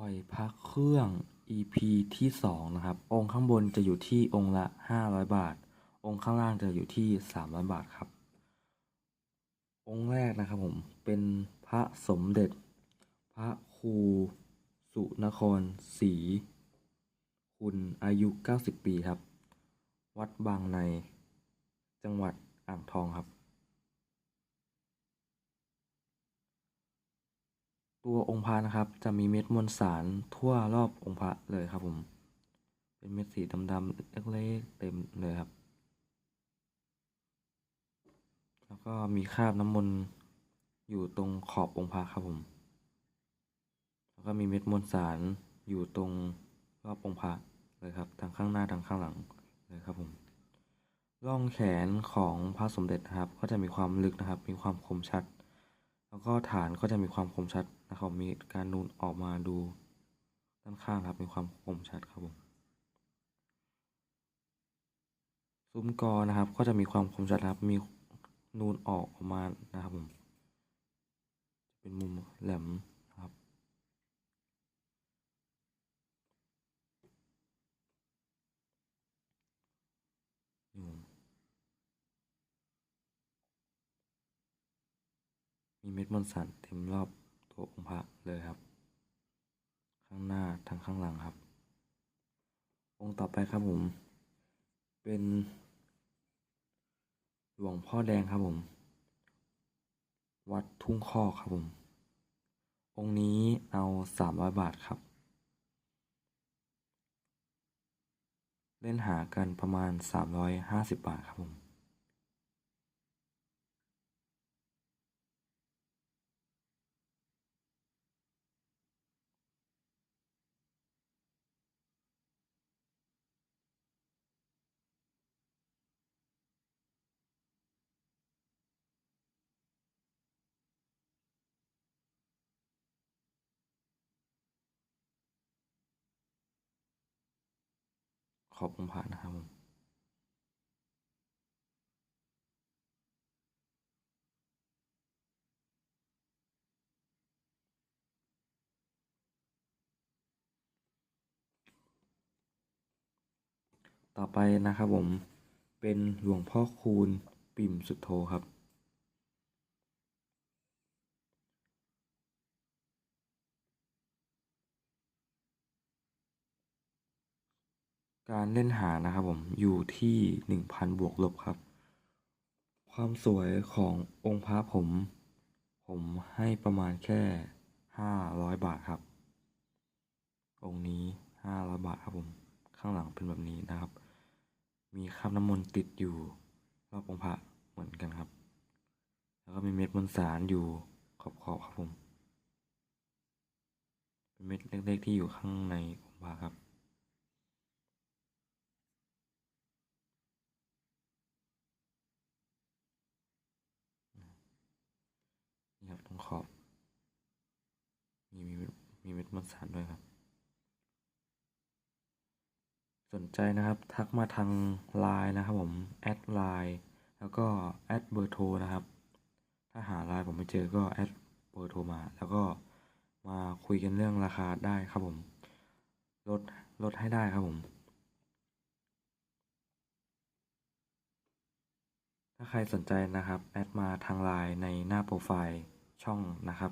ปล่อยพระเครื่อง EP ที่สองนะครับ องค์ข้างบนจะอยู่ที่องค์ละห้าร้อยบาท องค์ข้างล่างจะอยู่ที่สามร้อยบาทครับ องค์แรกนะครับผม เป็นพระสมเด็จ พระครูสุนครศรีคุณอายุ 90 ปีครับ วัดบางใน จังหวัดอ่างทองครับ ตัวองค์พระนะครับ จะมีเม็ดมวลสารทั่วรอบองค์พระเลยครับผม เป็นเม็ดสีดำๆเล็กๆเต็มเลยครับ แล้วก็มีคราบน้ำมนต์อยู่ตรงขอบองค์พระครับผม แล้วก็มีเม็ดมวลสารอยู่ตรงรอบองค์พระเลยครับทั้งข้างหน้าทั้งข้างหลังเลยครับผมร่องแขนของพระสมเด็จนะครับ ก็จะมีความลึกนะครับ มีความคมชัด แล้วก็ฐานก็จะมีความคมชัดนะครับมีการนูนออกมาดูด้านข้างครับมีความคมชัดครับผมซุ้มกอนะครับก็จะมีความคมชัดครับมีนูนออกออกมานะครับผมเป็นมุมแหลมนะครับ อยู่ มีเม็ดมวลสารเต็มรอบตัวองค์พระเลยครับ ข้างหน้าทั้งข้างหลังครับ องค์ต่อไปครับผม เป็นหลวงพ่อแดงครับผม วัดทุ่งคอกครับผม องค์นี้เอาสามร้อยบาทครับ เล่นหากันประมาณสามร้อยห้าสิบบาทครับผม ขอบองค์พระนะครับผมต่อไปนะครับผมเป็นหลวงพ่อคูณปิ่มสุดโทครับ การเล่นหานะครับผมอยู่ที่หนึ่งพันบวกลบครับ ความสวยขององค์พระผม ผมให้ประมาณแค่ห้าร้อยบาทครับ องค์นี้ห้าร้อยบาทครับผม ข้างหลังเป็นแบบนี้นะครับ มีคราบน้ำมนต์ติดอยู่รอบองค์พระเหมือนกันครับ แล้วก็มีเม็ดมวลสารอยู่ขอบๆครับผม เป็นเม็ดเล็กๆที่อยู่ข้างในองค์พระครับ นี่ครับตรง ขอบ มีมีมีเม็ดมวลสารด้วยครับ สนใจนะครับทักมาทางไลน์นะครับผมแอดไลน์แล้วก็แอดเบอร์โทรนะครับ ถ้าหาไลน์ผมไม่เจอก็แอดเบอร์โทรมา แล้วก็มาคุยกันเรื่องราคาได้ครับผมลดลดให้ได้ครับผม ถ้าใครสนใจนะครับ แอดมาทางไลน์ในหน้าโปรไฟล์ ช่องนะครับ